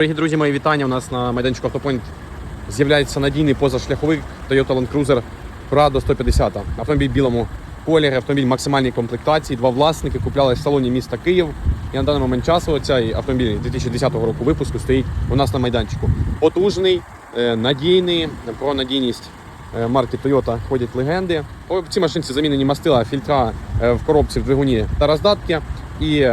Дорогі друзі, мої вітання. У нас на майданчику Автопоінт з'являється надійний позашляховик Toyota Land Cruiser Prado 150. Автомобіль в білому кольорі, автомобіль максимальній комплектації. Два власники купляли в салоні міста Київ. І на даний момент часу цей автомобіль 2010 року випуску стоїть у нас на майданчику. Потужний, е, надійний. Про надійність е, марки Toyota ходять легенди. В цій машинці замінені мастила, фільтра е, в коробці в двигуні та роздатки. І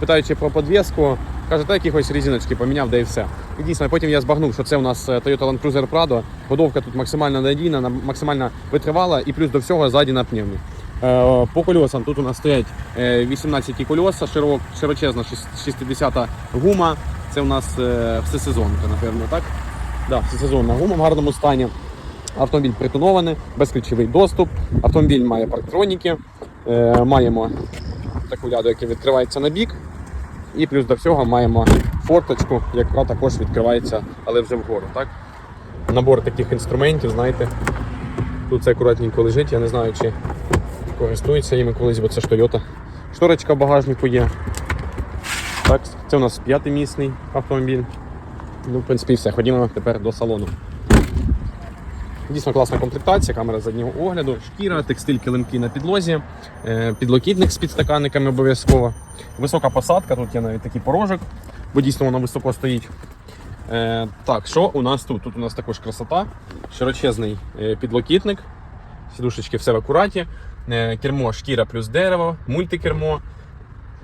питаючи про подвіску, каже, та якихось різиночки поміняв, де і все. І дійсно, потім я збагнув, що це у нас е, Toyota Land Cruiser Prado. Годовка тут максимально надійна, максимально витривала, і плюс до всього ззаді на пневмі. Е, По кольосам тут у нас стоять е, 18 кольоса, широк, широчезна шіс- 60 гума. Це у нас е, всесезонка, напевно, так? Да, всесезонна гума в гарному стані. Автомобіль притонований, безключовий доступ. Автомобіль має парктроніки. Е, маємо таку ляду, яка відкривається на бік. І плюс до всього маємо форточку, яка також відкривається, але вже вгору. Так? Набор таких інструментів, знаєте. Тут це акуратненько лежить, я не знаю, чи користуються їми колись, бо це ж Toyota. Шторочка в багажнику є. Так, це у нас п'ятимісний автомобіль. Ну, в принципі, все. Ходімо тепер до салону. Дійсно класна комплектація, камера заднього огляду, шкіра, текстиль килимки на підлозі, е, підлокітник з підстаканниками обов'язково. Висока посадка, тут є навіть такий порожок, бо дійсно воно високо стоїть. Е, так, що у нас тут? Тут у нас також красота, широчезний е, підлокітник, сідушечки все в акураті, кермо шкіра плюс дерево, мультикермо.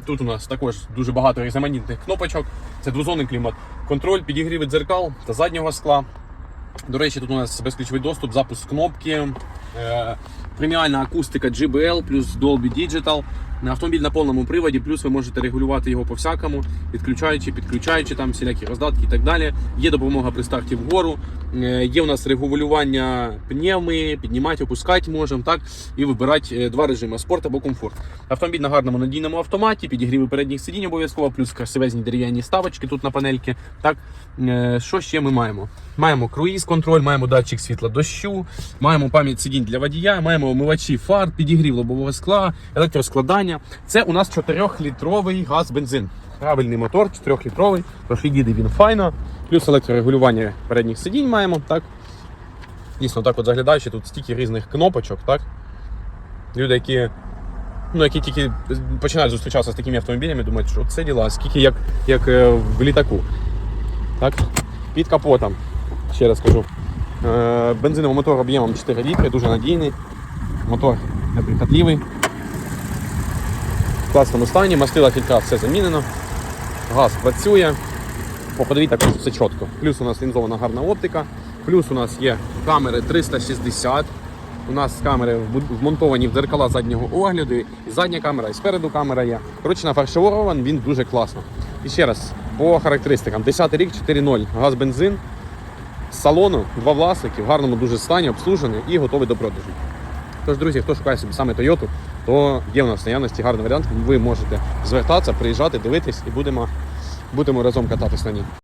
Тут у нас також дуже багато різноманітних кнопочок. Це двозонний клімат, контроль, підігріви дзеркал та заднього скла. До речі, тут у нас безключовий доступ, запуск кнопки, е, преміальна акустика GBL плюс Dolby Digital. Автомобіль на повному приводі, плюс ви можете регулювати його по всякому, відключаючи, підключаючи там всілякі роздатки і так далі. Є допомога при старті вгору. Е, Є у нас регулювання пневми, піднімати, опускати можемо, так і вибирати е, два режими спорт або комфорт. Автомобіль на гарному надійному автоматі, підігріви передніх сидінь обов'язково, плюс красивезні дерев'яні ставочки тут на панельки. Так, Е, що ще ми маємо? Маємо круїз контроль, маємо датчик світла дощу, маємо пам'ять сидінь для водія, маємо омивачі фар, підігрів лобового скла, електроскладання. Це у нас 4-літровий газ-бензин. Правильний мотор, 4-літровий, трохи їде він файно. Плюс електрорегулювання передніх сидінь маємо. так. Дійсно, так от заглядаючи, тут стільки різних кнопочок, так? Люди, які, ну, які тільки починають зустрічатися з такими автомобілями, думають, що це діла, скільки як, як е, в літаку. Так? Під капотом, ще раз кажу. Е, Бензиновий мотор об'ємом 4 літри, дуже надійний. Мотор неприхотливий. Класному стані, мастила фільтра все замінено. Газ працює. Ходовій також все чітко. Плюс у нас лінзована гарна оптика. Плюс у нас є камери 360. У нас камери вмонтовані в дзеркала заднього огляду. І задня камера, і спереду камера є. Коротше, нафарширований він дуже класно. І ще раз, по характеристикам. 10 рік 4.0 газ бензин. З салону, два власники, в гарному дуже стані, обслужений і готовий до продажу. Тож, друзі, хто шукає собі саме Toyota, то є в нас наявності гарний варіант. Ви можете звертатися, приїжджати, дивитись і будемо, будемо разом кататись на ній.